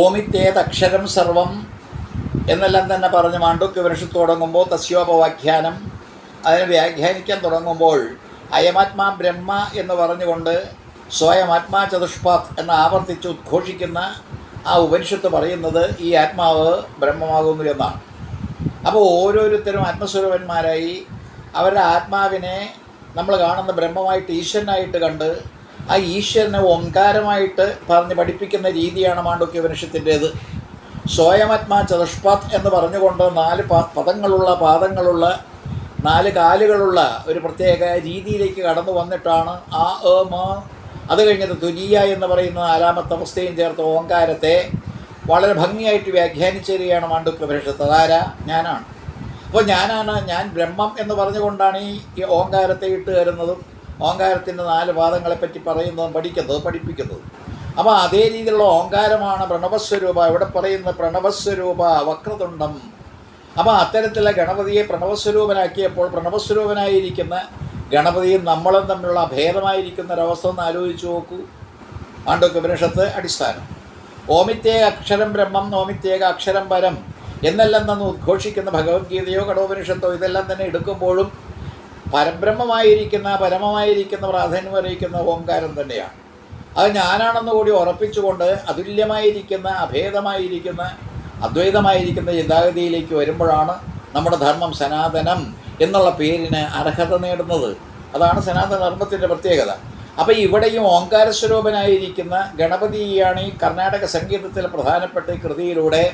ഓമിത്തേതക്ഷരം സർവം എന്നെല്ലാം തന്നെ പറഞ്ഞ് മാണ്ഡുക്യപനിഷത്ത് തുടങ്ങുമ്പോൾ തസ്യോപവാഖ്യാനം അതിനെ വ്യാഖ്യാനിക്കാൻ തുടങ്ങുമ്പോൾ അയമാത്മാ ബ്രഹ്മ എന്ന് പറഞ്ഞുകൊണ്ട് സ്വയം ആത്മാ ചതുഷ്പാത് എന്ന് ആവർത്തിച്ച് ഉദ്ഘോഷിക്കുന്ന ആ ഉപനിഷത്ത് പറയുന്നത് ഈ ആത്മാവ് ബ്രഹ്മമാകുന്നു എന്നാണ്. അപ്പോൾ ഓരോരുത്തരും ആത്മസ്വരൂപന്മാരായി അവരുടെ ആത്മാവിനെ നമ്മൾ കാണുന്ന ബ്രഹ്മമായിട്ട് ഈശ്വരനായിട്ട് കണ്ട് ആ ഈശ്വരനെ ഓങ്കാരമായിട്ട് പറഞ്ഞ് പഠിപ്പിക്കുന്ന രീതിയാണ് മാണ്ഡവ്യ ഉപനിഷത്തിന്റേത്. സ്വയമാത്മാ ചതുഷ്പാത് എന്ന് പറഞ്ഞുകൊണ്ട് നാല് പദങ്ങളുള്ള പാദങ്ങളുള്ള നാല് കാലുകളുള്ള ഒരു പ്രത്യേക രീതിയിലേക്ക് കടന്നു വന്നിട്ടാണ് ആ എ മ അത് കഴിഞ്ഞിട്ട് തുലിയ എന്ന് പറയുന്ന നാലാമത്തെ അവസ്ഥയും ചേർത്ത ഓങ്കാരത്തെ വളരെ ഭംഗിയായിട്ട് വ്യാഖ്യാനിച്ചു തരികയാണ് മാണ്ഡുക്യ ഉപനിഷത്ത്. അതാരാ? ഞാനാണ്. അപ്പോൾ ഞാനാണ് ഞാൻ ബ്രഹ്മം എന്ന് പറഞ്ഞുകൊണ്ടാണ് ഈ ഓങ്കാരത്തെ ഇട്ട് തരുന്നതും ഓങ്കാരത്തിന്റെ നാല് പാദങ്ങളെപ്പറ്റി പറയുന്നതും പഠിക്കുന്നതും പഠിപ്പിക്കുന്നതും. അപ്പോൾ അതേ രീതിയിലുള്ള ഓങ്കാരമാണ് പ്രണവസ്വരൂപ. ഇവിടെ പറയുന്ന പ്രണവസ്വരൂപ വക്രതുണ്ടം അപ്പോൾ അത്തരത്തിലുള്ള ഗണപതിയെ പ്രണവസ്വരൂപനാക്കിയപ്പോൾ പ്രണവസ്വരൂപനായിരിക്കുന്ന ഗണപതിയും നമ്മളും തമ്മിലുള്ള ഭേദമായിരിക്കുന്ന ഒരവസ്ഥ ഒന്ന് ആലോചിച്ച് നോക്കൂ. ആണ്ടൊക്കെ ഉപനിഷത്ത് അടിസ്ഥാനം. ഓമിത്യേക അക്ഷരം ബ്രഹ്മം ഓമിത്യേക അക്ഷരം പരം. എന്നെല്ലാം തന്നെ ഉദ്ഘോഷിക്കുന്ന ഭഗവത്ഗീതയോ കടോപനിഷത്തോ ഇതെല്ലാം തന്നെ എടുക്കുമ്പോഴും പരബ്രഹ്മമായിരിക്കുന്ന പരമമായിരിക്കുന്ന പ്രാധാന്യം അറിയിക്കുന്ന ഓംകാരം തന്നെയാണ്. അത് ഞാനാണെന്ന് കൂടി ഉറപ്പിച്ചുകൊണ്ട് അതുല്യമായിരിക്കുന്ന അഭേദമായിരിക്കുന്ന അദ്വൈതമായിരിക്കുന്ന ചിന്താഗതിയിലേക്ക് വരുമ്പോഴാണ് നമ്മുടെ ധർമ്മം സനാതനം എന്നുള്ള പേരിന് അർഹത നേടുന്നത്. അതാണ് സനാതന ധർമ്മത്തിന്റെ പ്രത്യേകത. അപ്പോൾ ഇവിടെയും ഓങ്കാരസ്വരൂപനായിരിക്കുന്ന ഗണപതിയാണ് ഈ കർണാടക സംഗീതത്തിലെ പ്രധാനപ്പെട്ട കൃതിയിലൂടെ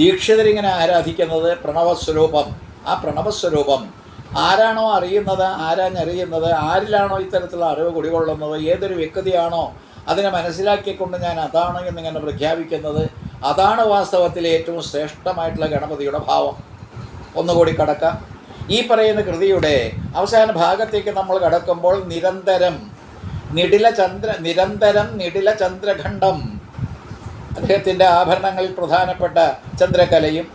ദീക്ഷിതരിങ്ങനെ ആരാധിക്കുന്നത് പ്രണവസ്വരൂപം. ആ പ്രണവസ്വരൂപം ആരാണോ അറിയുന്നത് ആരാഞ്ഞറിയുന്നത് ആരിലാണോ ഇത്തരത്തിലുള്ള അറിവ് കുടികൊള്ളുന്നത് ഏതൊരു വ്യക്തിയാണോ അതിനെ മനസ്സിലാക്കിക്കൊണ്ട് ഞാൻ അതാണ് എന്നിങ്ങനെ പ്രഖ്യാപിക്കുന്നത് അതാണ് വാസ്തവത്തിൽ ഏറ്റവും ശ്രേഷ്ഠമായിട്ടുള്ള ഗണപതിയുടെ ഭാവം. ഒന്നുകൂടി കടക്കാം. ഈ പറയുന്ന കൃതിയുടെ അവസാന ഭാഗത്തേക്ക് നമ്മൾ കടക്കുമ്പോൾ നിരന്തരം നിടില ചന്ദ്ര നിരന്തരം നിടില ചന്ദ്രഖണ്ഡം അദ്ദേഹത്തിന്റെ ആഭരണങ്ങളിൽ പ്രധാനപ്പെട്ട ചന്ദ്രകലയും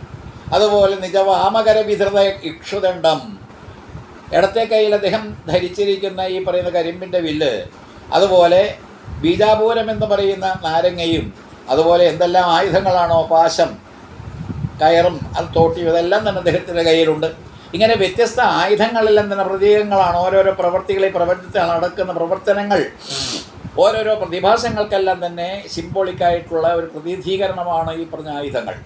അതുപോലെ നിജവാമകര വിധൃത ഇക്ഷുദണ്ഡം ഇടത്തെ കയ്യിൽ അദ്ദേഹം ധരിച്ചിരിക്കുന്ന ഈ പറയുന്ന കരിമ്പിന്റെ വില്ല് അതുപോലെ ബീജാപൂരം എന്ന് പറയുന്ന നാരങ്ങയും അതുപോലെ എന്തെല്ലാം ആയുധങ്ങളാണോ പാശം കയറും അത് തോട്ടിയും ഇതെല്ലാം തന്നെ അദ്ദേഹത്തിന്റെ കയ്യിലുണ്ട്. ഇങ്ങനെ വ്യത്യസ്ത ആയുധങ്ങളെല്ലാം തന്നെ പ്രതീകങ്ങളാണ്. ഓരോരോ പ്രവർത്തികളെ പ്രപഞ്ചത്തിൽ നടക്കുന്ന പ്രവർത്തനങ്ങൾ. ഓരോരോ പ്രതിഭാസങ്ങൾക്കെല്ലാം തന്നെ സിംബോളിക്കായിട്ടുള്ള ഒരു പ്രതിനിധീകരണമാണ് ഈ പറഞ്ഞ ആയുധങ്ങൾ.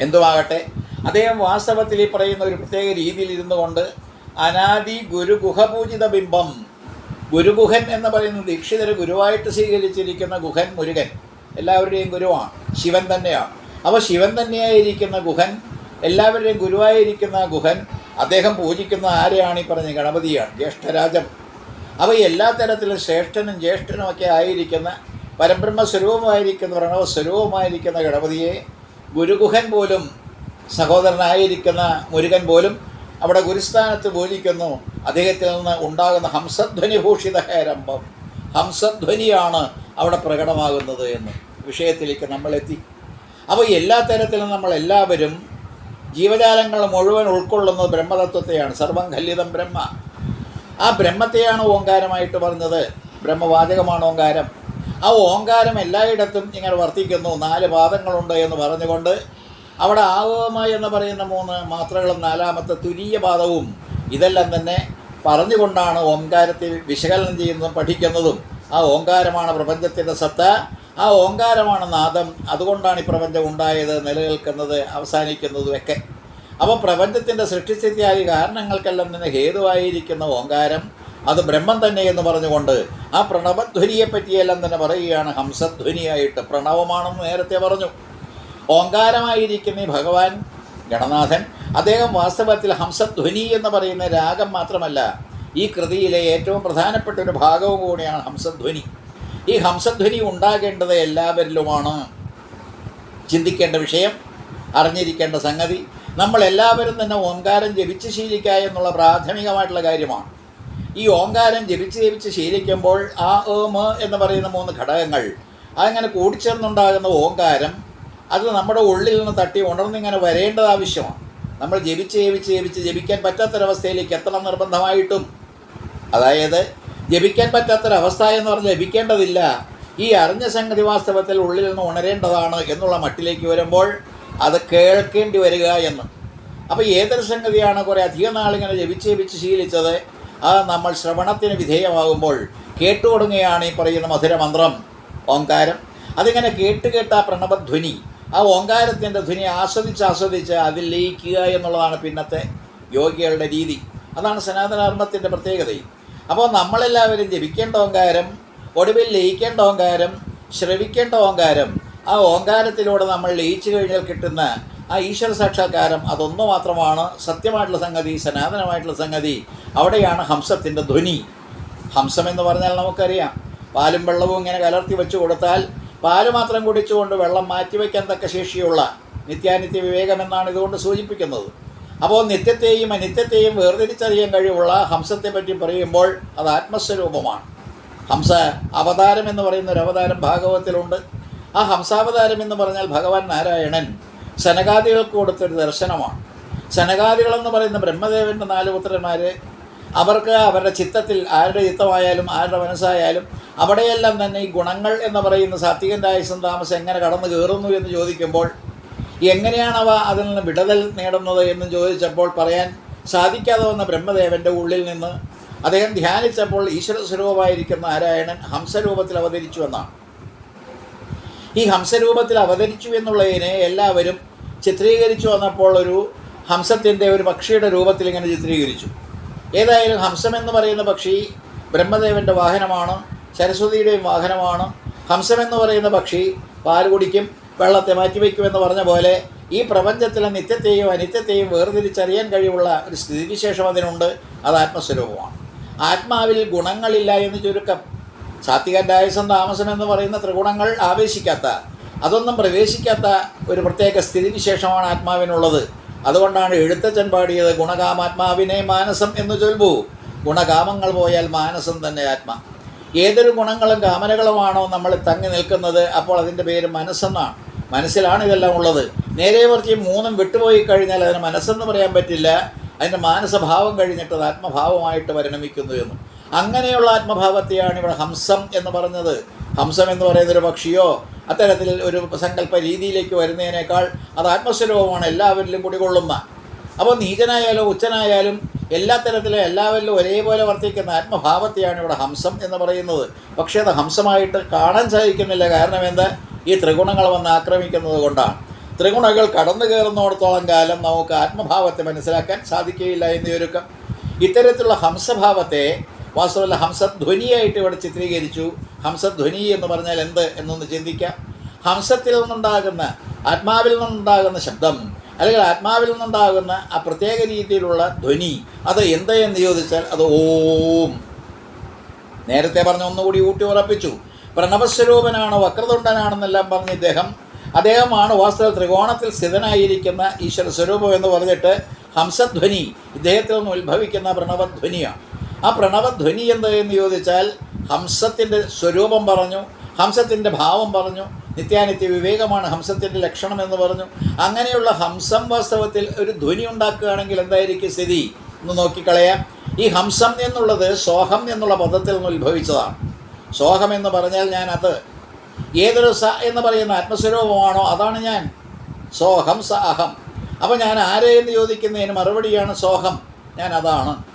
എന്തുമാകട്ടെ അദ്ദേഹം വാസ്തവത്തിൽ ഈ പറയുന്ന ഒരു പ്രത്യേക രീതിയിൽ ഇരുന്നു കൊണ്ട് അനാദി ഗുരുഗുഹപൂജിത ബിംബം. ഗുരുഗുഹൻ എന്ന് പറയുന്ന ദീക്ഷിതർ ഗുരുവായിട്ട് സ്വീകരിച്ചിരിക്കുന്ന ഗുഹൻ മുരുകൻ. എല്ലാവരുടെയും ഗുരുവാണ്. ശിവൻ തന്നെയാണ്. അപ്പോൾ ശിവൻ തന്നെയായിരിക്കുന്ന ഗുഹൻ എല്ലാവരുടെയും ഗുരുവായിരിക്കുന്ന ഗുഹൻ അദ്ദേഹം പൂജിക്കുന്ന ആരെയാണ് ഈ പറഞ്ഞ ഗണപതിയാണ്? ജ്യേഷ്ഠരാജം അപ്പോൾ എല്ലാ തരത്തിലും ശ്രേഷ്ഠനും ജ്യേഷ്ഠനും ഒക്കെ ആയിരിക്കുന്ന പരബ്രഹ്മ സ്വരൂപമായിരിക്കുന്ന പ്രണവ സ്വരൂപമായിരിക്കുന്ന ഗണപതിയെ ഗുരുഗുഹൻ പോലും സഹോദരനായിരിക്കുന്ന മുരുകൻ പോലും അവിടെ ഗുരുസ്ഥാനത്ത് ബോലിക്കുന്നു. അദ്ദേഹത്തിൽ നിന്ന് ഉണ്ടാകുന്ന ഹംസധ്വനി ഭൂഷിത ഹേരംഭം ഹംസധ്വനിയാണ് അവിടെ പ്രകടമാകുന്നത് എന്ന് വിഷയത്തിലേക്ക് നമ്മളെത്തി. അപ്പോൾ എല്ലാ തരത്തിലും നമ്മൾ എല്ലാവരും ജീവജാലങ്ങൾ മുഴുവൻ ഉൾക്കൊള്ളുന്നത് ബ്രഹ്മതത്വത്തെയാണ്. സർവം ഖല്ലിതം ബ്രഹ്മ. ആ ബ്രഹ്മത്തെയാണ് ഓങ്കാരമായിട്ട് പറഞ്ഞത്. ബ്രഹ്മവാചകമാണ് ഓങ്കാരം. ആ ഓങ്കാരം എല്ലായിടത്തും ഇങ്ങനെ വർത്തിക്കുന്നു. നാല് പാദങ്ങളുണ്ട് എന്ന് പറഞ്ഞുകൊണ്ട് അവിടെ ആവമായി എന്ന് പറയുന്ന മൂന്ന് മാത്രകളും നാലാമത്തെ തുരീയ പാദവും ഇതെല്ലാം തന്നെ പറഞ്ഞുകൊണ്ടാണ് ഓങ്കാരത്തെ വിശകലനം ചെയ്യുന്നതും പഠിക്കുന്നതും. ആ ഓങ്കാരമാണ് പ്രപഞ്ചത്തിന്റെ സത്ത. ആ ഓങ്കാരമാണ് നാദം. അതുകൊണ്ടാണ് ഈ പ്രപഞ്ചം ഉണ്ടായത് നിലനിൽക്കുന്നത് അവസാനിക്കുന്നതും ഒക്കെ അപ്പോൾ പ്രപഞ്ചത്തിന്റെ സൃഷ്ടിസ്ഥിതിയായ കാരണങ്ങൾക്കെല്ലാം തന്നെ ഹേതുവായിരിക്കുന്ന ഓങ്കാരം അത് ബ്രഹ്മം തന്നെ എന്ന് പറഞ്ഞുകൊണ്ട് ആ പ്രണവധ്വനിയെ പറ്റിയെല്ലാം തന്നെ പറയുകയാണ്. ഹംസധ്വനിയായിട്ട് പ്രണവമാണെന്ന് നേരത്തെ പറഞ്ഞു. ഓങ്കാരമായിരിക്കുന്ന ഈ ഭഗവാൻ ഗണനാഥൻ അദ്ദേഹം വാസ്തവത്തിൽ ഹംസധ്വനി എന്ന് പറയുന്ന രാഗം മാത്രമല്ല ഈ കൃതിയിലെ ഏറ്റവും പ്രധാനപ്പെട്ട ഒരു ഭാഗവും കൂടിയാണ് ഹംസധ്വനി. ഈ ഹംസധ്വനി ഉണ്ടാകേണ്ടത് എല്ലാവരിലുമാണ്. ചിന്തിക്കേണ്ട വിഷയം അറിഞ്ഞിരിക്കേണ്ട സംഗതി നമ്മളെല്ലാവരും തന്നെ ഓങ്കാരം ജപിച്ച് ശീലിക്കുക എന്നുള്ള പ്രാഥമികമായിട്ടുള്ള കാര്യമാണ്. ഈ ഓങ്കാരം ജപിച്ച് ജപിച്ച് ശീലിക്കുമ്പോൾ ആ ഏ മ എന്ന് പറയുന്ന മൂന്ന് ഘടകങ്ങൾ അതങ്ങനെ കൂടിച്ചേർന്നുണ്ടാകുന്ന ഓങ്കാരം അത് നമ്മുടെ ഉള്ളിൽ നിന്ന് തട്ടി ഉണർന്നിങ്ങനെ വരേണ്ടത് ആവശ്യമാണ്. നമ്മൾ ജപിച്ച് ജപിച്ച് ജപിച്ച് ജപിക്കാൻ പറ്റാത്തൊരവസ്ഥയിലേക്ക് എത്തണം നിർബന്ധമായിട്ടും. അതായത് ജപിക്കാൻ പറ്റാത്തൊരവസ്ഥ എന്ന് പറഞ്ഞാൽ ലഭിക്കേണ്ടതില്ല. ഈ അറിഞ്ഞ സംഗതി വാസ്തവത്തിൽ ഉള്ളിൽ നിന്ന് ഉണരേണ്ടതാണ് എന്നുള്ള മട്ടിലേക്ക് വരുമ്പോൾ അത് കേൾക്കേണ്ടി വരിക എന്ന്. അപ്പോൾ ഏതൊരു സംഗതിയാണ് കുറേ അധികം നാളിങ്ങനെ ജപിച്ച് ജപിച്ച് ശീലിച്ചത്? അത് നമ്മൾ ശ്രവണത്തിന് വിധേയമാകുമ്പോൾ കേട്ടുകൊടുങ്ങുകയാണ് ഈ പറയുന്ന മധുരമന്ത്രം ഓങ്കാരം അതിങ്ങനെ കേട്ട് കേട്ട ആ പ്രണവധ്വനി ആ ഓങ്കാരത്തിന്റെ ധ്വനി ആസ്വദിച്ച് ആസ്വദിച്ച് അതിൽ ലയിക്കുക എന്നുള്ളതാണ് പിന്നത്തെ യോഗികളുടെ രീതി. അതാണ് സനാതനധർമ്മത്തിന്റെ പ്രത്യേകതയും. അപ്പോൾ നമ്മളെല്ലാവരും ജപിക്കേണ്ട ഓങ്കാരം ഒടുവിൽ ലയിക്കേണ്ട ഓങ്കാരം ശ്രവിക്കേണ്ട ഓങ്കാരം ആ ഓങ്കാരത്തിലൂടെ നമ്മൾ ലയിച്ചു കഴിഞ്ഞാൽ കിട്ടുന്ന ആ ഈശ്വര സാക്ഷാത്കാരം അതൊന്നു മാത്രമാണ്. സത്യമായിട്ടുള്ള സംഗതി സനാതനമായിട്ടുള്ള സംഗതി അവിടെയാണ് ഹംസത്തിന്റെ ധ്വനി. ഹംസം എന്ന് പറഞ്ഞാൽ നമുക്കറിയാം. പാലും വെള്ളവും ഇങ്ങനെ കലർത്തി വെച്ച് കൊടുത്താൽ പാൽ മാത്രം കുടിച്ചുകൊണ്ട് വെള്ളം മാറ്റിവെക്കാൻ തക്ക ശേഷിയുള്ള നിത്യാനിത്യ വിവേകം എന്നാണ് ഇതുകൊണ്ട് സൂചിപ്പിക്കുന്നത്. അപ്പോൾ നിത്യത്തെയും അനിത്യത്തെയും വേർതിരിച്ചറിയാൻ കഴിവുള്ള ഹംസത്തെ പറ്റി പറയുമ്പോൾ അത് ആത്മസ്വരൂപമാണ്. ഹംസ അവതാരം എന്ന് പറയുന്ന ഒരു അവതാരം ഭാഗവത്തിലുണ്ട് ആ ഹംസാവതാരം എന്ന് പറഞ്ഞാൽ ഭഗവാൻ നാരായണൻ സനകാദികൾക്ക് കൊടുത്തൊരു ദർശനമാണ്. സനകാദികളെന്ന് പറയുന്ന ബ്രഹ്മദേവന്റെ നാല് പുത്രന്മാർ അവർക്ക് അവരുടെ ചിത്തത്തിൽ ആരുടെ ചിത്തമായാലും ആരുടെ മനസ്സായാലും അവിടെയെല്ലാം തന്നെ ഈ ഗുണങ്ങൾ എന്ന് പറയുന്ന സാത്വികന്റെ ആയുസം താമസം എങ്ങനെ കടന്നു കയറുന്നു എന്ന് ചോദിക്കുമ്പോൾ എങ്ങനെയാണവ അതിൽ നിന്ന് വിടതൽ നേടുന്നത് എന്ന് ചോദിച്ചപ്പോൾ പറയാൻ സാധിക്കാതെ വന്ന ബ്രഹ്മദേവന്റെ ഉള്ളിൽ നിന്ന് അദ്ദേഹം ധ്യാനിച്ചപ്പോൾ ഈശ്വര സ്വരൂപമായിരിക്കുന്ന നാരായണൻ ഹംസരൂപത്തിൽ അവതരിച്ചു എന്നാണ്. ഈ ഹംസരൂപത്തിൽ അവതരിച്ചു എന്നുള്ളതിനെ എല്ലാവരും ചിത്രീകരിച്ചു വന്നപ്പോൾ ഒരു ഹംസത്തിന്റെ ഒരു പക്ഷിയുടെ രൂപത്തിൽ ഇങ്ങനെ ചിത്രീകരിച്ചു. ഏതായാലും ഹംസം എന്ന് പറയുന്ന പക്ഷി ബ്രഹ്മദേവന്റെ വാഹനമാണ് സരസ്വതിയുടെയും വാഹനമാണ്. ഹംസം എന്ന് പറയുന്ന പക്ഷി പാൽ കുടിക്കും വെള്ളത്തെ മാറ്റിവെക്കുമെന്ന് പറഞ്ഞ പോലെ ഈ പ്രപഞ്ചത്തിലെ നിത്യത്തെയും അനിത്യത്തെയും വേർതിരിച്ചറിയാൻ കഴിവുള്ള ഒരു സ്ഥിതിവിശേഷം അതിനുണ്ട്. അത് ആത്മസ്വരൂപമാണ്. ആത്മാവിൽ ഗുണങ്ങളില്ല എന്ന് ചുരുക്കം സാത്വികന്റെ ആയുസം താമസം എന്ന് പറയുന്ന ത്രിഗുണങ്ങൾ ആവേശിക്കാത്ത അതൊന്നും പ്രവേശിക്കാത്ത ഒരു പ്രത്യേക സ്ഥിതിവിശേഷമാണ് ആത്മാവിനുള്ളത്. അതുകൊണ്ടാണ് എഴുത്തച്ഛൻ പാടിയത് ഗുണകാമാത്മാവിനെ മാനസം എന്ന് ചൊൽവൂ. ഗുണകാമങ്ങൾ പോയാൽ മാനസം തന്നെ ആത്മ. ഏതൊരു ഗുണങ്ങളും കാമനകളുമാണോ നമ്മൾ തങ്ങി നിൽക്കുന്നത് അപ്പോൾ അതിന്റെ പേര് മനസ്സെന്നാണ്. മനസ്സിലാണ് ഇതെല്ലാം ഉള്ളത്. നേരെ മറിച്ച് മൂന്നും വിട്ടുപോയി കഴിഞ്ഞാൽ അതിന് മനസ്സെന്ന് പറയാൻ പറ്റില്ല. അതിന്റെ മാനസഭാവം കഴിഞ്ഞിട്ട് അത് ആത്മഭാവമായിട്ട് പരിണമിക്കുന്നു എന്നും. അങ്ങനെയുള്ള ആത്മഭാവത്തെയാണ് ഇവിടെ ഹംസം എന്ന് പറഞ്ഞത്. ഹംസം എന്ന് പറയുന്നൊരു പക്ഷിയോ അത്തരത്തിൽ ഒരു സങ്കല്പ രീതിയിലേക്ക് വരുന്നതിനേക്കാൾ അത് ആത്മസ്വരൂപമാണ് എല്ലാവരിലും കുടികൊള്ളുന്ന. അപ്പോൾ നീചനായാലും ഉച്ചനായാലും എല്ലാ തരത്തിലും എല്ലാവരിലും ഒരേപോലെ വർത്തിക്കുന്ന ആത്മഭാവത്തെയാണ് ഇവിടെ ഹംസം എന്ന് പറയുന്നത്. പക്ഷേ അത് ഹംസമായിട്ട് കാണാൻ സാധിക്കുന്നില്ല. കാരണം എന്താ? ഈ ത്രിഗുണങ്ങൾ വന്ന് ആക്രമിക്കുന്നത് കൊണ്ടാണ്. ത്രിഗുണങ്ങൾ കടന്നു കയറുന്നിടത്തോളം കാലം നമുക്ക് ആത്മഭാവത്തെ മനസ്സിലാക്കാൻ സാധിക്കുകയില്ല എന്ന് ചുരുക്കം ഇത്തരത്തിലുള്ള ഹംസഭാവത്തെ വാസ്തവല്ല ഹംസധ്വനിയായിട്ട് ഇവിടെ ചിത്രീകരിച്ചു. ഹംസധ്വനി എന്ന് പറഞ്ഞാൽ എന്ത് എന്നൊന്ന് ചിന്തിക്കാം. ഹംസത്തിൽ നിന്നുണ്ടാകുന്ന ആത്മാവിൽ നിന്നുണ്ടാകുന്ന ശബ്ദം അല്ലെങ്കിൽ ആത്മാവിൽ നിന്നുണ്ടാകുന്ന ആ പ്രത്യേക രീതിയിലുള്ള ധ്വനി അത് എന്ത് എന്ന് ചോദിച്ചാൽ അത് ഓം. നേരത്തെ പറഞ്ഞ ഒന്നുകൂടി ഊട്ടി ഉറപ്പിച്ചു. പ്രണവസ്വരൂപനാണ് വക്രതുണ്ടനാണെന്നെല്ലാം പറഞ്ഞ ഇദ്ദേഹം അദ്ദേഹമാണ് വാസ്തവ ത്രികോണത്തിൽ സ്ഥിതനായിരിക്കുന്ന ഈശ്വര സ്വരൂപം എന്ന് പറഞ്ഞിട്ട് ഹംസധ്വനി ഇദ്ദേഹത്തിൽ നിന്ന് ഉത്ഭവിക്കുന്ന പ്രണവധ്വനിയാണ്. ആ പ്രണവധ്വനി എന്ത് എന്ന് ചോദിച്ചാൽ ഹംസത്തിന്റെ സ്വരൂപം പറഞ്ഞു ഹംസത്തിന്റെ ഭാവം പറഞ്ഞു നിത്യാനിത്യ വിവേകമാണ് ഹംസത്തിന്റെ ലക്ഷണം എന്ന് പറഞ്ഞു. അങ്ങനെയുള്ള ഹംസം വാസ്തവത്തിൽ ഒരു ധ്വനി ഉണ്ടാക്കുകയാണെങ്കിൽ എന്തായിരിക്കും സ്ഥിതി? എന്ന് നോക്കിക്കളയാം. ഈ ഹംസം എന്നുള്ളത് സോഹം എന്നുള്ള പദത്തിൽ നിന്ന് ഉത്ഭവിച്ചതാണ്. സോഹം എന്ന് പറഞ്ഞാൽ ഞാൻ അത്. ഏതൊരു സ എന്ന് പറയുന്ന ആത്മസ്വരൂപമാണോ അതാണ് ഞാൻ. സോഹം സ അഹം അപ്പോൾ ഞാൻ ആരെ എന്ന് ചോദിക്കുന്നതിന് മറുപടിയാണ് സോഹം. ഞാൻ അതാണ്.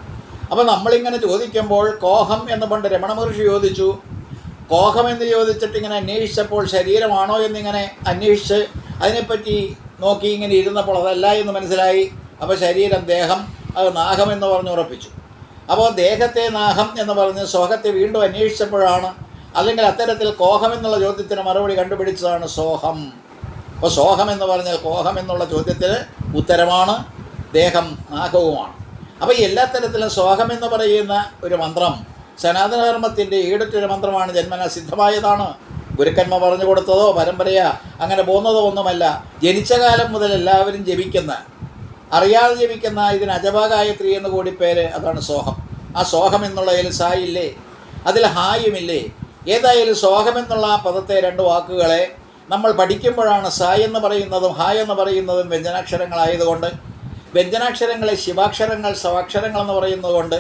അപ്പോൾ നമ്മളിങ്ങനെ ചോദിക്കുമ്പോൾ കോഹം എന്ന് പണ്ട് രമണ മഹർഷി ചോദിച്ചു. കോഹം എന്ന് ചോദിച്ചിട്ട് ഇങ്ങനെ അന്വേഷിച്ചപ്പോൾ ശരീരമാണോ എന്നിങ്ങനെ അന്വേഷിച്ച് അതിനെപ്പറ്റി നോക്കി ഇങ്ങനെ ഇരുന്നപ്പോൾ അതല്ല എന്ന് മനസ്സിലായി. അപ്പോൾ ശരീരം ദേഹം അത് നാഹം എന്ന് പറഞ്ഞ് ഉറപ്പിച്ചു. അപ്പോൾ ദേഹത്തെ നാഹം എന്ന് പറഞ്ഞ് സോഹത്തെ വീണ്ടും അന്വേഷിച്ചപ്പോഴാണ് അല്ലെങ്കിൽ അത്തരത്തിൽ കോഹം എന്നുള്ള ചോദ്യത്തിന് മറുപടി കണ്ടുപിടിച്ചതാണ് സോഹം. അപ്പോൾ സോഹം എന്ന് പറഞ്ഞാൽ കോഹം എന്നുള്ള ചോദ്യത്തിന് ഉത്തരമാണ് ദേഹം നാഹവുമാണ്. അപ്പോൾ എല്ലാ തരത്തിലും സോഹം എന്ന് പറയുന്ന ഒരു മന്ത്രം സനാതനധർമ്മത്തിന്റെ ഈടറ്റൊരു മന്ത്രമാണ് ജന്മന സിദ്ധമായതാണ്. ഗുരുക്കന്മ പറഞ്ഞു കൊടുത്തതോ പരമ്പരയാ അങ്ങനെ പോകുന്നതോ ഒന്നുമല്ല. ജനിച്ച കാലം മുതൽ എല്ലാവരും ജപിക്കുന്ന അറിയാതെ ജപിക്കുന്ന ഇതിന് അജപാഗായത്രി എന്ന് കൂടി പേര് അതാണ് സോഹം. ആ സോഹം എന്നുള്ളതിൽ സായില്ലേ? അതിൽ ഹായുമില്ലേ? ഏതായാലും സോഹം എന്നുള്ള ആ പദത്തെ രണ്ട് വാക്കുകളെ നമ്മൾ പഠിക്കുമ്പോഴാണ് സായ് എന്ന് പറയുന്നതും ഹായ് എന്ന് പറയുന്നതും വ്യഞ്ജനാക്ഷരങ്ങളായതുകൊണ്ട് വ്യഞ്ജനാക്ഷരങ്ങളെ ശിവാക്ഷരങ്ങൾ സവാക്ഷരങ്ങൾ എന്ന് പറയുന്നത് കൊണ്ട്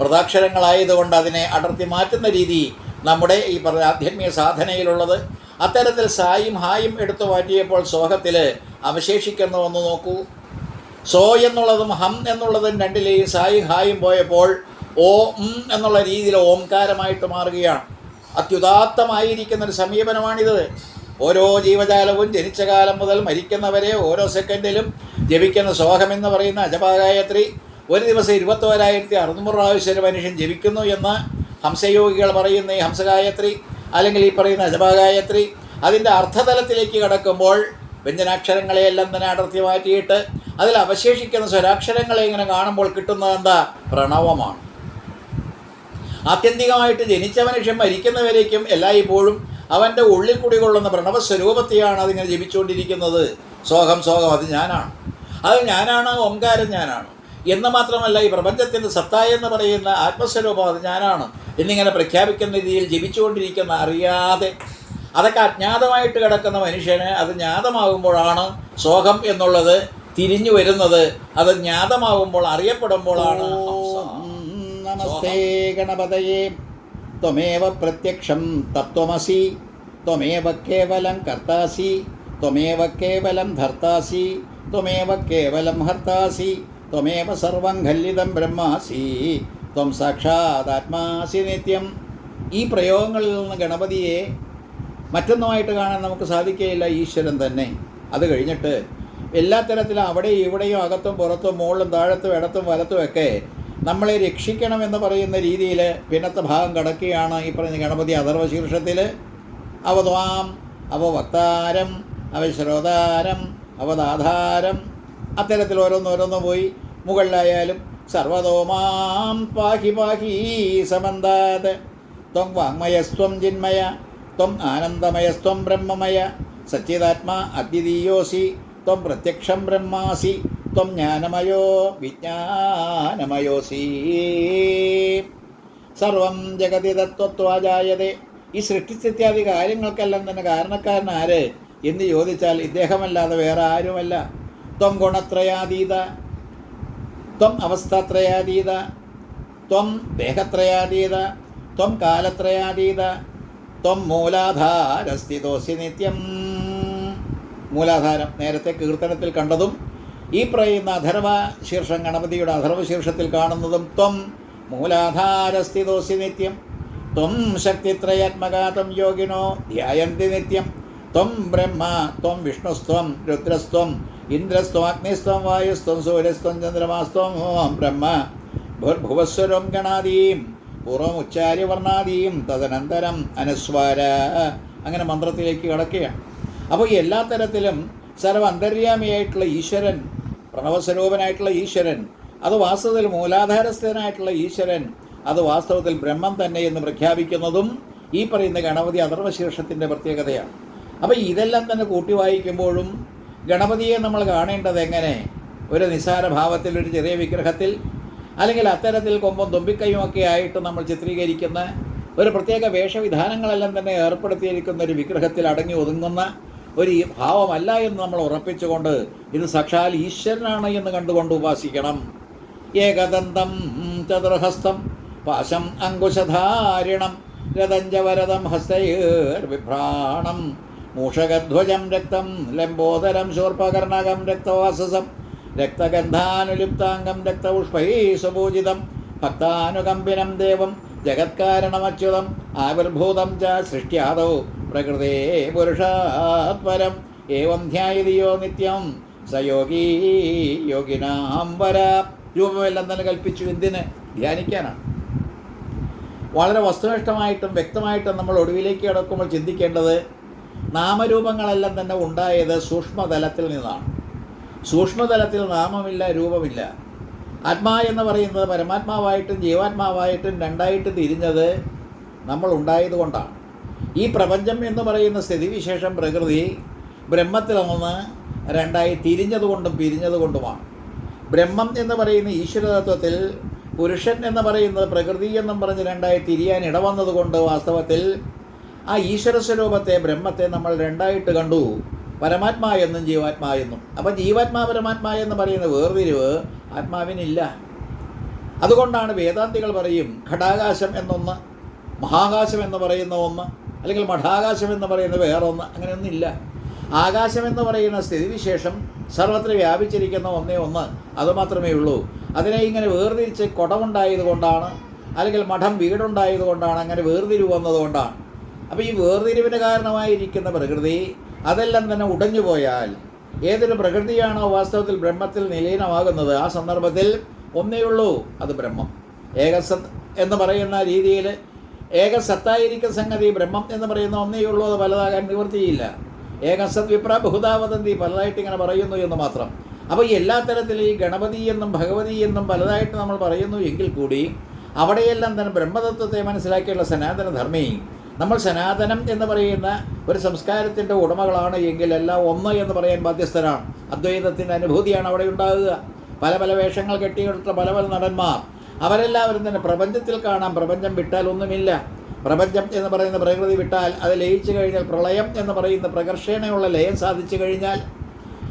വൃതാക്ഷരങ്ങളായതുകൊണ്ട് അതിനെ അടർത്തി മാറ്റുന്ന രീതി നമ്മുടെ ഈ പറഞ്ഞ ആധ്യാത്മിക സാധനയിലുള്ളത്. അത്തരത്തിൽ സായും ഹായും എടുത്തു മാറ്റിയപ്പോൾ സോഹത്തിൽ അവശേഷിക്കുന്ന ഒന്ന് നോക്കൂ. സോ എന്നുള്ളതും ഹം എന്നുള്ളതും രണ്ടിലെയും സായും ഹായും പോയപ്പോൾ ഓ എന്നുള്ള രീതിയിൽ ഓംകാരമായിട്ട് മാറുകയാണ്. അത്യുദാത്തമായിരിക്കുന്ന ഒരു സമീപനമാണിത്. ഓരോ ജീവജാലവും ജനിച്ച കാലം മുതൽ മരിക്കുന്നവരെ ഓരോ സെക്കൻഡിലും ജപിക്കുന്ന എന്ന് പറയുന്ന അജപാഗായത്രി ഒരു ദിവസം ഇരുപത്തോരായിരത്തി അറുന്നൂറ് പ്രാവശ്യം ഒരു മനുഷ്യൻ ജപിക്കുന്നു എന്ന് ഹംസയോഗികൾ പറയുന്ന ഈ ഹംസഗായത്രി അല്ലെങ്കിൽ ഈ പറയുന്ന അജപാഗായത്രി അതിന്റെ അർത്ഥതലത്തിലേക്ക് കടക്കുമ്പോൾ വ്യഞ്ജനാക്ഷരങ്ങളെയെല്ലാം തന്നെ അടർത്തി മാറ്റിയിട്ട് അതിൽ അവശേഷിക്കുന്ന സ്വരാക്ഷരങ്ങളെ ഇങ്ങനെ കാണുമ്പോൾ കിട്ടുന്നത് എന്താ? പ്രണവമാണ്. ആത്യന്തികമായിട്ട് ജനിച്ച മനുഷ്യൻ മരിക്കുന്നവരേക്കും എല്ലായ്പ്പോഴും അവന്റെ ഉള്ളിൽ കുടികൊള്ളുന്ന പ്രണവസ്വരൂപത്തെയാണ് അതിങ്ങനെ ജപിച്ചുകൊണ്ടിരിക്കുന്നത്. സോഹം സോഹം അത് ഞാനാണ്. അത് ഞാനാണ് ഓംകാരം ഞാനാണ്. എന്ന് മാത്രമല്ല ഈ പ്രപഞ്ചത്തിന്റെ സത്ത എന്ന് പറയുന്ന ആത്മസ്വരൂപം അത് ഞാനാണ്. എന്നിങ്ങനെ പ്രഖ്യാപിക്കുന്ന രീതിയിൽ ജപിച്ചുകൊണ്ടിരിക്കുന്ന അറിയാതെ അതൊക്കെ അജ്ഞാതമായിട്ട് കിടക്കുന്ന മനുഷ്യന് അത് ജ്ഞാതമാകുമ്പോഴാണ് സോഹം എന്നുള്ളത് തിരിഞ്ഞു വരുന്നത്. അത് ജ്ഞാതമാകുമ്പോൾ അറിയപ്പെടുമ്പോഴാണ്. നമസ്തേ ഗണപതയേ. ത്വമേവ പ്രത്യക്ഷം തത്വമസി ത്വമേവ കേവലം കർത്താസി ത്വമേവ കേവലം ധർത്താസി ത്വമേവ കേവലം ഹർത്താസി ത്വമേവ സർവം ഖല്ലിതം ബ്രഹ്മാസി ത്വം സാക്ഷാതാത്മാസി നിത്യം ഈ പ്രയോഗങ്ങളിൽ നിന്ന് ഗണപതിയെ മറ്റൊന്നുമായിട്ട് കാണാൻ നമുക്ക് സാധിക്കുകയില്ല ഈശ്വരൻ തന്നെ. അത് കഴിഞ്ഞിട്ട് എല്ലാ തരത്തിലും അവിടെയും ഇവിടെയും അകത്തും പുറത്തും മുകളിലും താഴത്തും ഇടത്തും വലത്തും ഒക്കെ നമ്മളെ രക്ഷിക്കണമെന്ന് പറയുന്ന രീതിയിൽ പിന്നത്തെ ഭാഗം കടക്കുകയാണ് ഈ പറഞ്ഞ ഗണപതി അഥർവശീർഷത്തിൽ അവത്വാം അവവക്താരം അവശ്രോതാരം അവദാധാരം. അത്തരത്തിൽ ഓരോന്നോരോന്നോ പോയി മുകളിലായാലും സർവതോമാം പാഹി പാഹി സമന്താത്. ത്വം വാങ്മയസ്ത്വം ജിന്മയ ത്വം ആനന്ദമയസ്ത്വം ബ്രഹ്മമയ. സച്ചിദാത്മാ അദ്വിതീയോസി ത്വം പ്രത്യക്ഷം ബ്രഹ്മാസി. ത്വം ജ്ഞാനമയോ വിജ്ഞാനമയോസി സർവം ജഗതി തത്വത്വാജായതേ ഈ സൃഷ്ടിസ്ഥിത്യാദി കാര്യങ്ങൾക്കെല്ലാം തന്നെ കാരണക്കാരൻ ആര് എന്ന് ചോദിച്ചാൽ ഇദ്ദേഹമല്ലാതെ വേറെ ആരുമല്ല. ത്വം ഗുണത്രയാതീത. ത്വം അവസ്ഥാത്രയാതീത. ത്വം ദേഹത്രയാതീത. ത്വം കാലത്രയാതീത. ത്വം മൂലാധാരസ്ഥിതോസി നിത്യം. മൂലാധാരം നേരത്തെ കീർത്തനത്തിൽ കണ്ടതും ഈ പറയുന്ന അഥർവ ശീർഷം ഗണപതിയുടെ അഥർവ ശീർഷത്തിൽ കാണുന്നതും ത്വം മൂലാധാരസ്ഥിതോസി നിത്യം. ത്വം ശക്തിത്രയാത്മകാതം യോഗിനോ ധ്യായന്തി നിത്യം. ത്വം ബ്രഹ്മ ത്വം വിഷ്ണുസ്ത്വം രുദ്രസ്ത്വം ഇന്ദ്രസ്ത്വം അഗ്നിസ്ത്വം വായുസ്ത്വം സൂര്യസ്ത്വം ചന്ദ്രമാസ്ത്വം ഹോം ബ്രഹ്മ. ഭുവസ്വരം ഗണാദീം പൂർവം ഉച്ചാരി വർണാദീം തദനന്തരം അനുസ്വാര. അങ്ങനെ മന്ത്രത്തിലേക്ക് കടക്കുകയാണ്. അപ്പോൾ എല്ലാ തരത്തിലും സർവ അന്തര്യാമിയായിട്ടുള്ള ഈശ്വരൻ പ്രണവസ്വരൂപനായിട്ടുള്ള ഈശ്വരൻ അത് വാസ്തവത്തിൽ മൂലാധാരസ്ഥനായിട്ടുള്ള ഈശ്വരൻ അത് വാസ്തവത്തിൽ ബ്രഹ്മം തന്നെ എന്ന് പ്രഖ്യാപിക്കുന്നതും ഈ പറയുന്ന ഗണപതി അഥർവശീർഷത്തിന്റെ പ്രത്യേകതയാണ്. അപ്പോൾ ഇതെല്ലാം തന്നെ കൂട്ടി വായിക്കുമ്പോഴും ഗണപതിയെ നമ്മൾ കാണേണ്ടത് എങ്ങനെ? ഒരു നിസ്സാര ഭാവത്തിൽ ഒരു ചെറിയ വിഗ്രഹത്തിൽ അല്ലെങ്കിൽ അത്തരത്തിൽ കൊമ്പും തുമ്പിക്കയും ഒക്കെ ആയിട്ട് നമ്മൾ ചിത്രീകരിക്കുന്ന ഒരു പ്രത്യേക വേഷവിധാനങ്ങളെല്ലാം തന്നെ ഏർപ്പെടുത്തിയിരിക്കുന്ന ഒരു വിഗ്രഹത്തിൽ അടങ്ങി ഒതുങ്ങുന്ന ഒരു ഭാവമല്ല എന്ന് നമ്മൾ ഉറപ്പിച്ചുകൊണ്ട് ഇത് സാക്ഷാൽ ഈശ്വരനാണ് എന്ന് കണ്ടുകൊണ്ട് ഉപാസിക്കണം. ഏകദന്തം ചതുർഹസ്തം പാശം അങ്കുശധാരിണം രതഞ്ചവരതം ഹസ്തൈർവിഭ്രാണം മൂഷകധ്വജം രക്തം ലംബോദരം ശൂർപ്പകർണകം രക്തവാസസം രക്തഗന്ധാനുലിപ്താംഗം രക്തപുഷ്പൈ സുപൂജിതം ഭക്താനുകമ്പിനം ദേവം ജഗത്കാരണമച്യുതം ആവിർഭൂതം ച സൃഷ്ട്യാദൗ. പ്രകൃതേ പുരുഷാത്പരം ഏവം ധ്യായതിയോ നിത്യം. സയോഗീ യോഗിനാം വര. രൂപമെല്ലാം തന്നെ കൽപ്പിച്ചു എന്തിന്? ധ്യാനിക്കാനാണ്. വളരെ വസ്തുനിഷ്ഠമായിട്ടും വ്യക്തമായിട്ടും നമ്മൾ ഒടുവിലേക്ക് കിടക്കുമ്പോൾ ചിന്തിക്കേണ്ടത് നാമരൂപങ്ങളെല്ലാം തന്നെ ഉണ്ടായത് സൂക്ഷ്മതലത്തിൽ നിന്നാണ്. സൂക്ഷ്മതലത്തിൽ നാമമില്ല രൂപമില്ല. ആത്മാ എന്ന് പറയുന്നത് പരമാത്മാവായിട്ടും ജീവാത്മാവായിട്ടും രണ്ടായിട്ട് തിരിഞ്ഞത് നമ്മൾ ഉണ്ടായതുകൊണ്ടാണ് ഈ പ്രപഞ്ചം എന്ന് പറയുന്ന സ്ഥിതിവിശേഷം പ്രകൃതി ബ്രഹ്മത്തിൽ നിന്ന് രണ്ടായി തിരിഞ്ഞതുകൊണ്ടും പിരിഞ്ഞതുകൊണ്ടുമാണ്. ബ്രഹ്മം എന്ന് പറയുന്ന ഈശ്വരതത്വത്തിൽ പുരുഷൻ എന്ന് പറയുന്നത് പ്രകൃതി എന്നും പറഞ്ഞ് രണ്ടായി തിരിയാൻ ഇടവന്നതുകൊണ്ട് വാസ്തവത്തിൽ ആ ഈശ്വര സ്വരൂപത്തെ ബ്രഹ്മത്തെ നമ്മൾ രണ്ടായിട്ട് കണ്ടു. പരമാത്മാ എന്നും ജീവാത്മാ എന്നും. അപ്പം ജീവാത്മാ പരമാത്മാ എന്ന് പറയുന്ന വേർതിരിവ് ആത്മാവിനില്ല. അതുകൊണ്ടാണ് വേദാന്തികൾ പറയും ഘടാകാശം എന്നൊന്ന് മഹാകാശം എന്ന് പറയുന്ന ഒന്ന് അല്ലെങ്കിൽ മഠാകാശം എന്ന് പറയുന്ന വേറൊന്ന് അങ്ങനെയൊന്നുമില്ല. ആകാശം എന്ന് പറയുന്ന സ്ഥിതിവിശേഷം സർവത്ര വ്യാപിച്ചിരിക്കുന്ന ഒന്നേ ഒന്ന് അതുമാത്രമേ ഉള്ളൂ. അതിനെ ഇങ്ങനെ വേർതിരിച്ച് കുടമുണ്ടായത് കൊണ്ടാണ് അല്ലെങ്കിൽ മഠം വീടുണ്ടായത് കൊണ്ടാണ് അങ്ങനെ വേർതിരിവ് വന്നതുകൊണ്ടാണ് അപ്പോൾ ഈ വേർതിരിവിന് കാരണമായിരിക്കുന്ന പ്രകൃതി അതെല്ലാം തന്നെ ഉടഞ്ഞു പോയാൽ ഏതൊരു പ്രകൃതിയാണോ വാസ്തവത്തിൽ ബ്രഹ്മത്തിൽ നിലീനമാകുന്നത്? ആ സന്ദർഭത്തിൽ ഒന്നേ ഉള്ളൂ അത് ബ്രഹ്മം. ഏകസത് എന്ന് പറയുന്ന രീതിയിൽ ഏകസത്തായിരിക്കുന്ന സംഗതി ബ്രഹ്മം എന്ന് പറയുന്ന ഒന്നേ ഉള്ളൂ അത് പലതാകാൻ നിവൃത്തിയില്ല. ഏകസത് വിപ്ര ബഹുതാവതന്തി പലതായിട്ട് ഇങ്ങനെ പറയുന്നു എന്ന് മാത്രം. അപ്പോൾ എല്ലാ തരത്തിലും ഈ ഗണപതി എന്നും ഭഗവതി എന്നും പലതായിട്ട് നമ്മൾ പറയുന്നു എങ്കിൽ കൂടി അവിടെയെല്ലാം തന്നെ ബ്രഹ്മതത്വത്തെ മനസ്സിലാക്കിയുള്ള സനാതന ധർമ്മി. നമ്മൾ സനാതനം എന്ന് പറയുന്ന ഒരു സംസ്കാരത്തിന്റെ ഉടമകളാണ് എങ്കിൽ എല്ലാം ഒന്ന് എന്ന് പറയാൻ ബാധ്യസ്ഥരാണ്. അദ്വൈതത്തിന്റെ അനുഭൂതിയാണ് അവിടെ ഉണ്ടാകുക. പല പല വേഷങ്ങൾ കെട്ടിയെടുത്ത പല പല നടന്മാർ. അവരെല്ലാവരും തന്നെ പ്രപഞ്ചത്തിൽ കാണാം. പ്രപഞ്ചം വിട്ടാൽ ഒന്നുമില്ല. പ്രപഞ്ചം എന്ന് പറയുന്ന പ്രകൃതി വിട്ടാൽ അത് ലയിച്ചു കഴിഞ്ഞാൽ പ്രളയം എന്ന് പറയുന്ന പ്രകർഷേണയുള്ള ലയം സാധിച്ചു കഴിഞ്ഞാൽ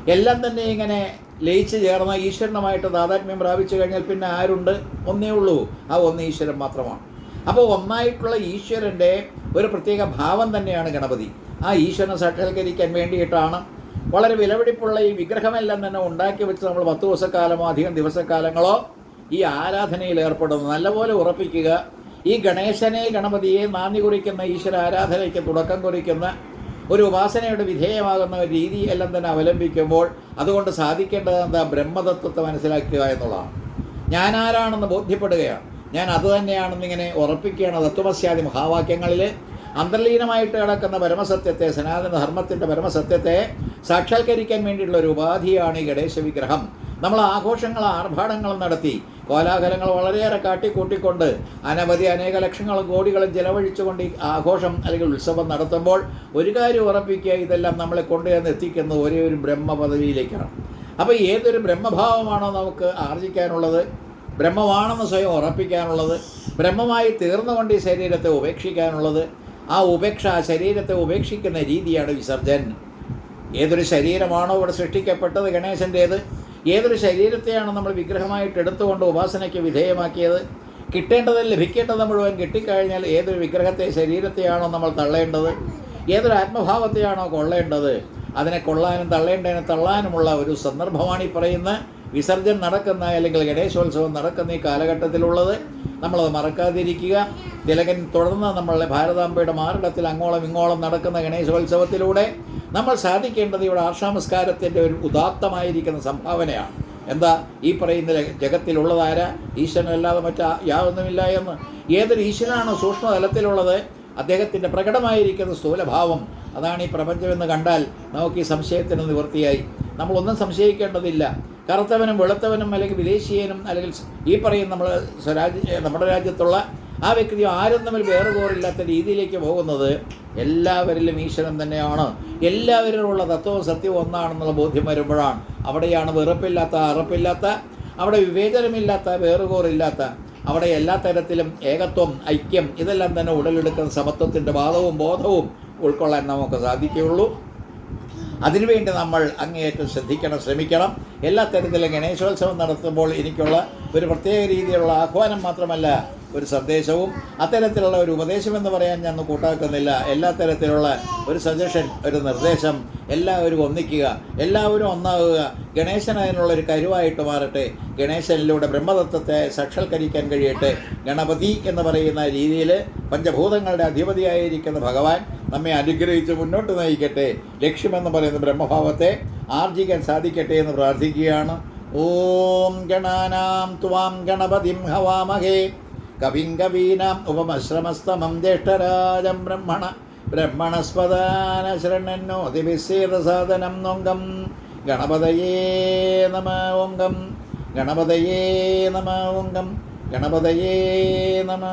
എല്ലാം തന്നെ ഇങ്ങനെ ലയിച്ചു ചേർന്ന ഈശ്വരനുമായിട്ട് താതാത്മ്യം പ്രാപിച്ചു കഴിഞ്ഞാൽ പിന്നെ ആരുണ്ട്? ഒന്നേ ഉള്ളൂ. ആ ഒന്ന് ഈശ്വരൻ മാത്രമാണ്. അപ്പോൾ ഒന്നായിട്ടുള്ള ഈശ്വരന്റെ ഒരു പ്രത്യേക ഭാവം തന്നെയാണ് ഗണപതി. ആ ഈശ്വരനെ സാക്ഷാത്കരിക്കാൻ വേണ്ടിയിട്ടാണ്. വളരെ വിലപിടിപ്പുള്ള ഈ വിഗ്രഹമെല്ലാം തന്നെ ഉണ്ടാക്കി വെച്ച് നമ്മൾ പത്ത് ദിവസക്കാലമോ അധികം ദിവസക്കാലങ്ങളോ ഈ ആരാധനയിൽ ഏർപ്പെടുന്നത് നല്ലപോലെ ഉറപ്പിക്കുക. ഈ ഗണേശനെ ഗണപതിയെ നാന്ദി കുറിക്കുന്ന ഈശ്വര ആരാധനയ്ക്ക് തുടക്കം കുറിക്കുന്ന ഒരു ഉപാസനയുടെ വിധേയമാകുന്ന ഒരു രീതി എല്ലാം തന്നെ അവലംബിക്കുമ്പോൾ അതുകൊണ്ട് സാധിക്കേണ്ടത് എന്താ? ബ്രഹ്മതത്വത്തെ മനസ്സിലാക്കുക എന്നുള്ളതാണ്. ഞാനാരാണെന്ന് ബോധ്യപ്പെടുകയാണ്. ഞാൻ അത് തന്നെയാണെന്ന് ഇങ്ങനെ ഉറപ്പിക്കുകയാണ്. തത്വമസ്യാദി മഹാവാക്യങ്ങളിൽ അന്തർലീനമായിട്ട് കിടക്കുന്ന പരമസത്യത്തെ സനാതന ധർമ്മത്തിന്റെ പരമസത്യത്തെ സാക്ഷാത്കരിക്കാൻ വേണ്ടിയിട്ടുള്ള ഒരു ഉപാധിയാണ് ഈ ഗണേശ വിഗ്രഹം. നമ്മൾ ആഘോഷങ്ങൾ ആർഭാടങ്ങളും നടത്തി കോലാഹലങ്ങൾ വളരെയേറെ കാട്ടിക്കൂട്ടിക്കൊണ്ട് അനവധി അനേക ലക്ഷങ്ങളും കോടികളും ചെലവഴിച്ചുകൊണ്ട് ഈ ആഘോഷം അല്ലെങ്കിൽ ഉത്സവം നടത്തുമ്പോൾ ഒരു കാര്യം ഉറപ്പിക്കുക ഇതെല്ലാം നമ്മളെ കൊണ്ടുചെന്ന് എത്തിക്കുന്നത് ഒരേ ഒരു ബ്രഹ്മ പദവിയിലേക്കാണ് അപ്പോൾ ഏതൊരു ബ്രഹ്മഭാവമാണോ നമുക്ക് ആർജിക്കാനുള്ളത്? ബ്രഹ്മമാണെന്ന് സ്വയം ഉറപ്പിക്കാനുള്ളത്? ബ്രഹ്മമായി തീർന്നുകൊണ്ട് ഈ ശരീരത്തെ ഉപേക്ഷിക്കാനുള്ളത്? ആ ഉപേക്ഷ ആ ശരീരത്തെ ഉപേക്ഷിക്കുന്ന രീതിയാണ് വിസർജൻ. ഏതൊരു ശരീരമാണോ ഇവിടെ സൃഷ്ടിക്കപ്പെട്ടത് ഗണേശന്റേത് ഏതൊരു ശരീരത്തെയാണ് നമ്മൾ വിഗ്രഹമായിട്ട് എടുത്തുകൊണ്ട് ഉപാസനയ്ക്ക് വിധേയമാക്കിയത്? കിട്ടേണ്ടത് ലഭിക്കേണ്ടത് മുഴുവൻ കിട്ടിക്കഴിഞ്ഞാൽ ഏതൊരു വിഗ്രഹത്തെ ശരീരത്തെയാണോ നമ്മൾ തള്ളേണ്ടത്? ഏതൊരു ആത്മഭാവത്തെയാണോ കൊള്ളേണ്ടത്? അതിനെ കൊള്ളാനും തള്ളേണ്ടതിനെ തള്ളാനുമുള്ള ഒരു സന്ദർഭമാണ് ഈ പറയുന്ന വിസർജൻ നടക്കുന്ന അല്ലെങ്കിൽ ഗണേശോത്സവം നടക്കുന്ന ഈ കാലഘട്ടത്തിലുള്ളത്. നമ്മളത് മറക്കാതിരിക്കുക. തിലകൻ തുടർന്ന് നമ്മളുടെ ഭാരതാംബയുടെ മാറിടത്തിൽ അങ്ങോളം ഇങ്ങോളം നടക്കുന്ന ഗണേശോത്സവത്തിലൂടെ നമ്മൾ സാധിക്കേണ്ടത് ഇവിടെ ആർഷാമസ്കാരത്തിന്റെ ഒരു ഉദാത്തമായിരിക്കുന്ന സംഭാവനയാണ്. എന്താ? ഈ പറയുന്ന ജഗത്തിലുള്ളതാരാ ഈശ്വരനല്ലാതെ മറ്റാ യാതൊന്നുമില്ല എന്ന്. ഏതൊരു ഈശ്വരനാണോ സൂക്ഷ്മതലത്തിലുള്ളത് അദ്ദേഹത്തിന്റെ പ്രകടമായിരിക്കുന്ന സ്ഥൂലഭാവം അതാണ് ഈ പ്രപഞ്ചമെന്ന് കണ്ടാൽ നമുക്ക് ഈ സംശയത്തിന് നിവൃത്തിയായി. നമ്മളൊന്നും സംശയിക്കേണ്ടതില്ല. കറുത്തവനും വെളുത്തവനും അല്ലെങ്കിൽ വിദേശീയനും അല്ലെങ്കിൽ ഈ പറയും നമ്മൾ സ്വരാജ്യ നമ്മുടെ രാജ്യത്തുള്ള ആ വ്യക്തി ആരും തമ്മിൽ വേറുപോറില്ലാത്ത രീതിയിലേക്ക് പോകുന്നത് എല്ലാവരിലും ഈശ്വരൻ തന്നെയാണ്. എല്ലാവരിലുമുള്ള തത്വവും സത്യവും ഒന്നാണെന്നുള്ള ബോധ്യം വരുമ്പോഴാണ്. അവിടെയാണ് വെറുപ്പില്ലാത്ത അറപ്പില്ലാത്ത അവിടെ വിവേചനമില്ലാത്ത വേറുകോറില്ലാത്ത അവിടെ എല്ലാ തരത്തിലും ഏകത്വം ഐക്യം ഇതെല്ലാം തന്നെ ഉടലെടുക്കുന്ന സമത്വത്തിന്റെ വാദവും ബോധവും ഉൾക്കൊള്ളാൻ നമുക്ക് സാധിക്കുകയുള്ളൂ. അതിനുവേണ്ടി നമ്മൾ അങ്ങേയറ്റം ശ്രദ്ധിക്കണം ശ്രമിക്കണം. എല്ലാ തരത്തിലും ഗണേശോത്സവം നടത്തുമ്പോൾ എനിക്കുള്ള ഒരു പ്രത്യേക രീതിയിലുള്ള ആഹ്വാനം മാത്രമല്ല ഒരു സന്ദേശവും അത്തരത്തിലുള്ള ഒരു ഉപദേശം എന്ന് പറയാൻ ഞാൻ കൂട്ടാക്കുന്നില്ല. എല്ലാ തരത്തിലുള്ള ഒരു സജഷൻ ഒരു നിർദ്ദേശം എല്ലാവരും ഒന്നിക്കുക എല്ലാവരും ഒന്നാവുക ഗണേശൻ അതിനുള്ള ഒരു കരുവായിട്ട് മാറട്ടെ ഗണേശനിലൂടെ ബ്രഹ്മതത്വത്തെ സാക്ഷാത്കരിക്കാൻ കഴിയട്ടെ ഗണപതി എന്ന് പറയുന്ന രീതിയിൽ പഞ്ചഭൂതങ്ങളുടെ അധിപതിയായിരിക്കുന്ന ഭഗവാൻ നമ്മെ അനുഗ്രഹിച്ച് മുന്നോട്ട് നയിക്കട്ടെ. ലക്ഷ്യമെന്ന് പറയുന്ന ബ്രഹ്മഭാവത്തെ ആർജിക്കാൻ സാധിക്കട്ടെ എന്ന് പ്രാർത്ഥിക്കുകയാണ്. ഓം ഗണാനാം ത്വാം ഗണപതിം ഹവാമഹേ. കവിം കവീനാം ഉപമശ്രമസ്തമം ജ്യേഷ്ഠരാജം ബ്രഹ്മണ ബ്രഹ്മണസ്പദാന സാധനം നൊങ്കം. ഗണപതയേ നമ ഓങ്കം. ഗണപതയേ നമ ഓങ്കം. ഗണപതയേ നമ.